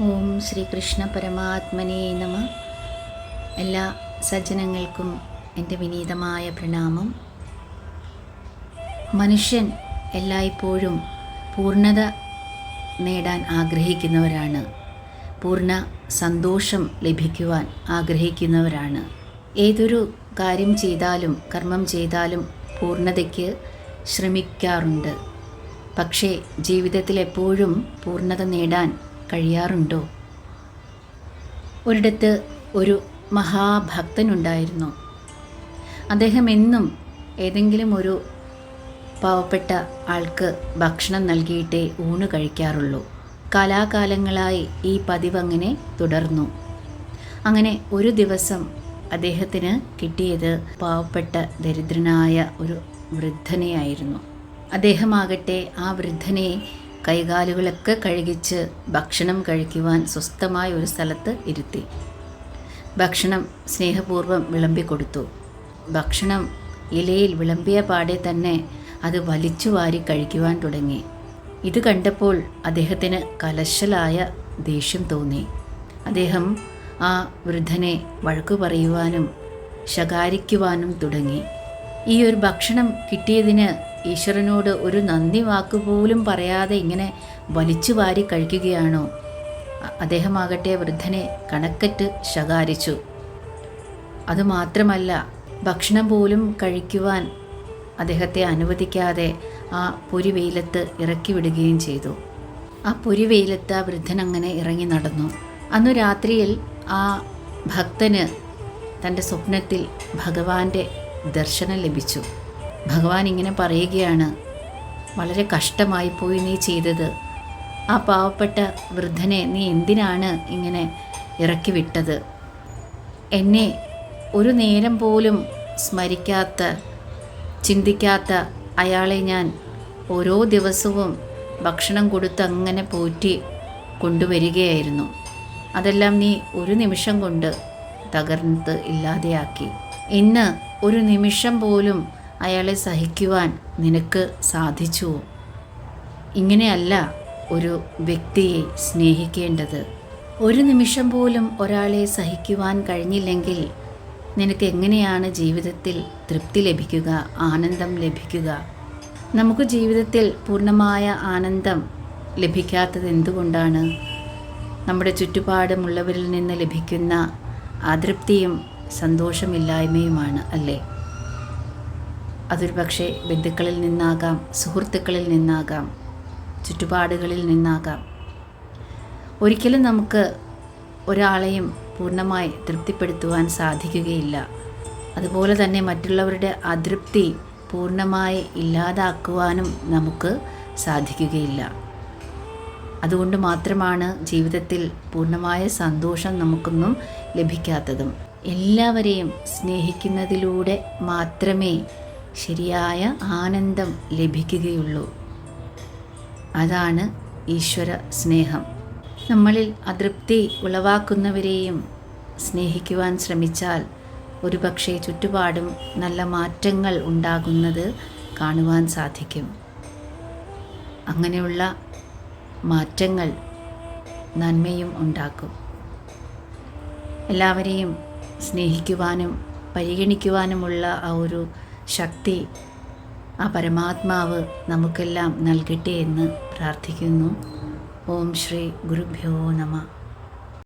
ഓം ശ്രീകൃഷ്ണ പരമാത്മനെ നമ. എല്ലാ സജ്ജനങ്ങൾക്കും എന്റെ വിനീതമായ പ്രണാമം. മനുഷ്യൻ എല്ലായ്പ്പോഴും പൂർണത നേടാൻ ആഗ്രഹിക്കുന്നവരാണ്. പൂർണ സന്തോഷം ലഭിക്കുവാൻ ആഗ്രഹിക്കുന്നവരാണ്. ഏതൊരു കാര്യം ചെയ്താലും കർമ്മം ചെയ്താലും പൂർണതയ്ക്ക് ശ്രമിക്കാറുണ്ട്. പക്ഷേ ജീവിതത്തിൽ എപ്പോഴും പൂർണത നേടാൻ കഴിയാറുണ്ടോ? ഒരിടത്ത് ഒരു മഹാഭക്തനുണ്ടായിരുന്നു. അദ്ദേഹം എന്നും ഏതെങ്കിലും ഒരു പാവപ്പെട്ട ആൾക്ക് ഭക്ഷണം നൽകിയിട്ടേ ഊണ് കഴിക്കാറുള്ളൂ. കാലാകാലങ്ങളായി ഈ പതിവ് അങ്ങനെ തുടർന്നു. അങ്ങനെ ഒരു ദിവസം അദ്ദേഹത്തിന് കിട്ടിയത് പാവപ്പെട്ട ദരിദ്രനായ ഒരു വൃദ്ധനെയായിരുന്നു. അദ്ദേഹമാകട്ടെ ആ വൃദ്ധനെ കൈകാലുകളൊക്കെ കഴുകിച്ച് ഭക്ഷണം കഴിക്കുവാൻ സ്വസ്ഥമായ ഒരു സ്ഥലത്ത് ഇരുത്തി. ഭക്ഷണം സ്നേഹപൂർവം വിളമ്പിക്കൊടുത്തു ഭക്ഷണം ഇലയിൽ വിളമ്പിയ പാടെ തന്നെ അത് വലിച്ചു വാരി കഴിക്കുവാൻ തുടങ്ങി. ഇത് കണ്ടപ്പോൾ അദ്ദേഹത്തിന് കലശലായ ദേഷ്യം തോന്നി. അദ്ദേഹം ആ വൃദ്ധനെ വഴക്കു പറയുവാനും ശകാരിക്കുവാനും തുടങ്ങി. ഈ ഒരു ഭക്ഷണം കിട്ടിയതിന് ഈശ്വരനോട് ഒരു നന്ദി വാക്കുപോലും പറയാതെ ഇങ്ങനെ വലിച്ചു വാരി കഴിക്കുകയാണോ? അദ്ദേഹമാകട്ടെ വൃദ്ധനെ കണക്കറ്റ് ശകാരിച്ചു. അതുമാത്രമല്ല ഭക്ഷണം പോലും കഴിക്കുവാൻ അദ്ദേഹത്തെ അനുവദിക്കാതെ ആ പൊരിവെയിലത്ത് ഇറക്കി വിടുകയും ചെയ്തു. ആ പൊരിവെയിലത്ത് ആ വൃദ്ധൻ അങ്ങനെ ഇറങ്ങി നടന്നു. അന്നു രാത്രിയിൽ ആ ഭക്തന് തന്റെ സ്വപ്നത്തിൽ ഭഗവാന്റെ ദർശനം ലഭിച്ചു. ഭഗവാൻ ഇങ്ങനെ പറയുകയാണ് വളരെ കഷ്ടമായി പോയി നീ ചെയ്തത്. ആ പാവപ്പെട്ട വൃദ്ധനെ നീ എന്തിനാണ് ഇങ്ങനെ ഇറക്കി വിട്ടത്? എന്നെ ഒരു നേരം പോലും സ്മരിക്കാത്ത ചിന്തിക്കാത്ത അയാളെ ഞാൻ ഓരോ ദിവസവും ഭക്ഷണം കൊടുത്ത് അങ്ങനെ പോറ്റി കൊണ്ടുവരികയായിരുന്നു. അതെല്ലാം നീ ഒരു നിമിഷം കൊണ്ട് തകർന്നത് ഇല്ലാതെയാക്കി. ഇന്ന് ഒരു നിമിഷം പോലും അയാളെ സഹിക്കുവാൻ നിനക്ക് സാധിച്ചുവോ ഇങ്ങനെയല്ല ഒരു വ്യക്തിയെ സ്നേഹിക്കേണ്ടത്. ഒരു നിമിഷം പോലും ഒരാളെ സഹിക്കുവാൻ കഴിഞ്ഞില്ലെങ്കിൽ നിനക്ക് എങ്ങനെയാണ് ജീവിതത്തിൽ തൃപ്തി ലഭിക്കുക ആനന്ദം ലഭിക്കുക? നമുക്ക് ജീവിതത്തിൽ പൂർണമായ ആനന്ദം ലഭിക്കാത്തത് എന്തുകൊണ്ടാണ്? നമ്മുടെ ചുറ്റുപാടുമുള്ളവരിൽ നിന്ന് ലഭിക്കുന്ന അതൃപ്തിയും സന്തോഷമില്ലായ്മയുമാണ് അല്ലേ? അതൊരു പക്ഷേ ബന്ധുക്കളിൽ നിന്നാകാം സുഹൃത്തുക്കളിൽ നിന്നാകാം ചുറ്റുപാടുകളിൽ നിന്നാകാം. ഒരിക്കലും നമുക്ക് ഒരാളെയും പൂർണമായി തൃപ്തിപ്പെടുത്തുവാൻ സാധിക്കുകയില്ല. അതുപോലെ തന്നെ മറ്റുള്ളവരുടെ അതൃപ്തി പൂർണമായി ഇല്ലാതാക്കുവാനും നമുക്ക് സാധിക്കുകയില്ല. അതുകൊണ്ട് മാത്രമാണ് ജീവിതത്തിൽ പൂർണമായ സന്തോഷം നമുക്കൊന്നും ലഭിക്കാത്തതും. എല്ലാവരെയും സ്നേഹിക്കുന്നതിലൂടെ മാത്രമേ ശരിയായ ആനന്ദം ലഭിക്കുകയുള്ളൂ. അതാണ് ഈശ്വര സ്നേഹം. നമ്മളിൽ അതൃപ്തി ഉളവാക്കുന്നവരെയും സ്നേഹിക്കുവാൻ ശ്രമിച്ചാൽ ഒരുപക്ഷെ ചുറ്റുപാടും നല്ല മാറ്റങ്ങൾ ഉണ്ടാകുന്നത് കാണുവാൻ സാധിക്കും. അങ്ങനെയുള്ള മാറ്റങ്ങൾ നന്മയും ഉണ്ടാക്കും. എല്ലാവരെയും സ്നേഹിക്കുവാനും പരിഗണിക്കുവാനുമുള്ള ആ ഒരു ശക്തി ആ പരമാത്മാവ് നമുക്കെല്ലാം നൽകട്ടെ എന്ന് പ്രാർത്ഥിക്കുന്നു. ഓം ശ്രീ ഗുരുഭ്യോ നമ.